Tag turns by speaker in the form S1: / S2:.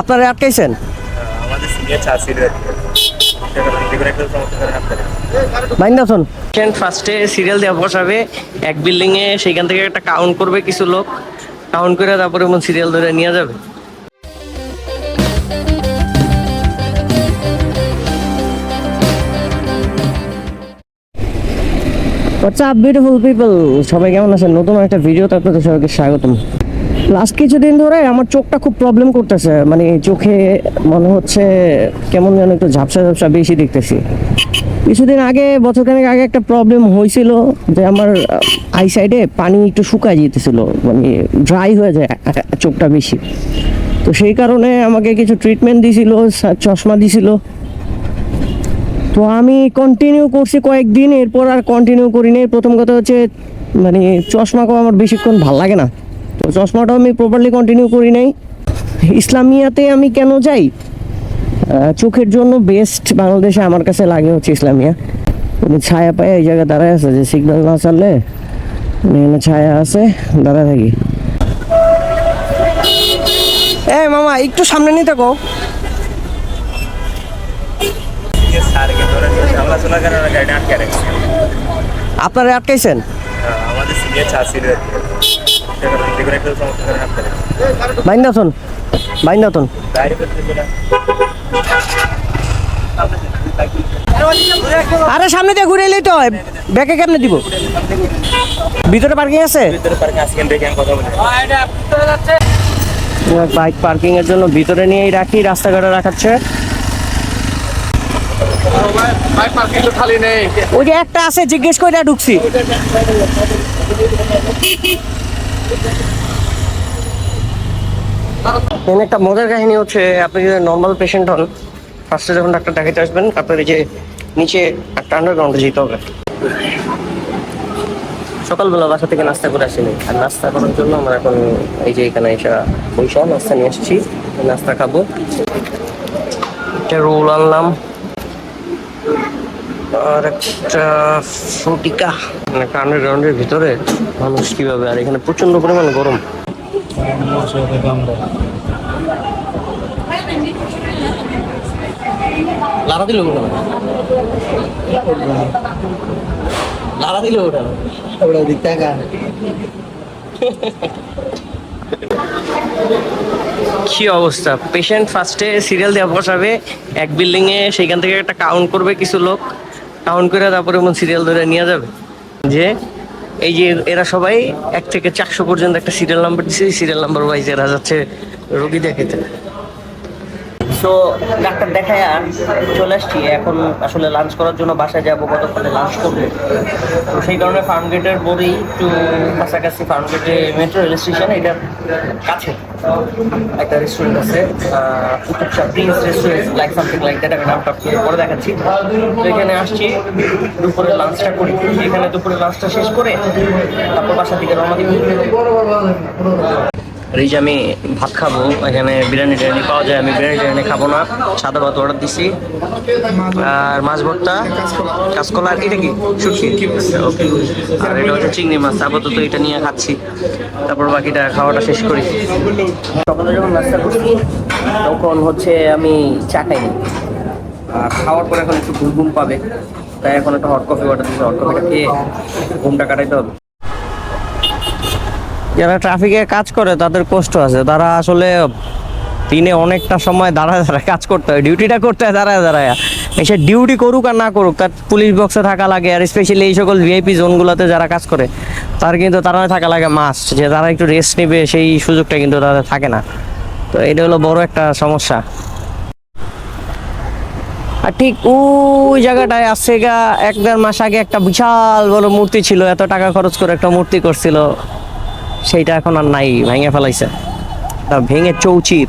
S1: আপনারা আটকাইছেন?
S2: আমাদের সিনিয়র চা ছিল আর কি যে কোনো একটা সমস্যা করে আপনারা
S1: মাইন্দ আছেন ফার্স্টে সিরিয়াল দেওয়া বসাবে এক বিল্ডিং এ সেখান থেকে একটা কাউন্ট করবে কিছু লোক কাউন্ট করে তারপরে সিরিয়াল ধরে নিয়ে যাবে। হোয়াটসঅ্যাপ বিউটিফুল পিপল সবাই কেমন আছেন? নতুন একটা ভিডিওতে আপনাদের সবাইকে স্বাগতম। লাস্ট কিছুদিন ধরে আমার চোখটা খুব প্রবলেম করতেছে। মানে চোখে মনে হচ্ছে কেমন যেন একটু ঝাপসা ঝাপসা বেশি দেখতেছি। কিছুদিন আগে বছরখানেক আগে একটা প্রবলেম হয়েছিল যে আমার আই সাইডে পানি একটু শুকায় যেতেছিল। মানে ড্রাই হয়ে যায় চোখটা বেশি। তো সেই কারণে আমাকে কিছু ট্রিটমেন্ট দিছিল চশমা দিছিল। তো আমি কন্টিনিউ করছি কয়েকদিন, এরপর আর কন্টিনিউ করিনি প্রথম কথা হচ্ছে মানে চশমা আমার বেশিক্ষণ ভালো লাগে না। চশমাটাও আমি প্রপারলি কন্টিনিউ করি নাই। ইসলামিয়াতে আমি কেন যাই? চোখের জন্য বেস্ট বাংলাদেশে আমার কাছে লাগে হচ্ছে ইসলামিয়া। তুমি ছায়া পায়, এই জায়গায় দাঁড়ায় আছে যে সিগন্যাল না চাললে এখানে ছায়া আছে, দাঁড়ায় থাকি। এ, মামা, একটু সামনে নিতে কো আপনারা আটকাইছেন?
S2: আমাদের
S1: শোন আরে সামনে দিয়ে ঘুরে এলেই তো ব্যাকে কেমনে দিব? ভিতরে পার্কিং আছে? বাইক পার্কিং এর জন্য ভিতরে নিয়েই রাখি, রাস্তাঘাটে রাখাচ্ছে। ওই যে একটা আছে, জিজ্ঞেস করে ঢুকছি। এখানে একটা মজার কাহিনী হচ্ছে, আপনি যদি নর্মাল পেশেন্ট হন ফার্স্টে যখন ডাক্তার দেখাতে আসবেন আপনার যে নিচে একটা আন্ডারগ্রাউন্ডে যেতে হবে। সকালবেলা বাসা থেকে নাস্তা করে আসিনি। আর নাস্তা করার জন্য আমরা এখন এই যে এখানে এসে পয়সা নাস্তা নিয়ে এসেছি। নাস্তা খাব। একটা রোল আনলাম। আর একটা ফ্রুটিকা। মানে কানের রাউন্ডের ভিতরে মানুষ কীভাবে আর এখানে প্রচণ্ড পরিমাণ গরম। লারা দিল ওটা লারা দিল ওটা
S3: ওটা দিক টাকা
S1: কি অবস্থা? পেশেন্ট ফার্স্টে সিরিয়াল দেওয়া বসাবে এক বিল্ডিং এ সেখান থেকে একটা কাউন্ট করবে কিছু লোক। কাউন্ট করে তারপরে এমন সিরিয়াল ধরে নিয়ে যাবে। যে এই যে এরা সবাই এক থেকে চারশো পর্যন্ত একটা সিরিয়াল নাম্বার দিচ্ছে সিরিয়াল নাম্বার ওয়াইজ এরা যাচ্ছে রোগী দেখাতে তো ডাক্তার দেখায় চলে আসছি। এখন আসলে লাঞ্চ করার জন্য বাসায় যাব, কতক্ষণে লাঞ্চ করব? তো সেই কারণে ফার্ম গেটের পরেই একটু কাছাকাছি ফার্ম গেটে মেট্রো রেল স্টেশন এটার কাছে। একটা রেস্টুরেন্ট আছে Prince restaurant like something like that আমি নামটা পরে দেখাচ্ছি। তো এখানে আসছি দুপুরে লাঞ্চটা করি। এখানে দুপুরে লাঞ্চটা শেষ করে তারপর বাসার দিকে রওনা দিব। আর এই যে আমি ভাত খাব, এখানে বিরিয়ানি টিরিয়ানি পাওয়া যায়, আমি বিরিয়ানি টিরিয়ানি খাব না, সাদা ভাত অর্ডার দিছি। আর মাছ ভর্তা, কাঁচকলা, আর এটা কি? শুটকি ওকে। আর এটা হচ্ছে চিংড়ি মাছ, আপাতত এটা নিয়ে খাচ্ছি। তারপর বাকিটা খাওয়াটা শেষ করি। সকালে যখন নাস্তা করছি, তখন হচ্ছে আমি চা খাইনি আর খাওয়ার পর এখন একটু ঘুম ঘুম পাবে, তাই এখন একটা হট কফি অর্ডার দিচ্ছি হট কফিটা খেয়ে ঘুমটা কাটাইতে হবে। যারা ট্রাফিকে কাজ করে, তাদের কষ্ট আছে। তারা আসলে দিনে অনেকটা সময় দাঁড়ায় দাঁড়ায় কাজ করতে হয়। ডিউটিটা করতে হয়, দাঁড়ায় দাঁড়ায়। এসে ডিউটি করুক আর না করুক, তার পুলিশ বক্সে থাকা লাগে। আর স্পেশালি এই সকল ভিআইপি জোনগুলোতে যারা কাজ করে, তার কিন্তু তারা থাকা লাগে মাস্ট যে তারা একটু রেস্ট নেবে, সেই সুযোগটা কিন্তু তাদের থাকে না। তো এটা হলো বড় একটা সমস্যা। আর ঠিক ওই জায়গাটায় আসছে গা, এক দেড় মাস আগে একটা বিশাল বড় মূর্তি ছিল। এত টাকা খরচ করে একটা মূর্তি করছিল। সেইটা এখন আর নাই ভেঙে ফেলাইছে। ভেঙে চৌচির।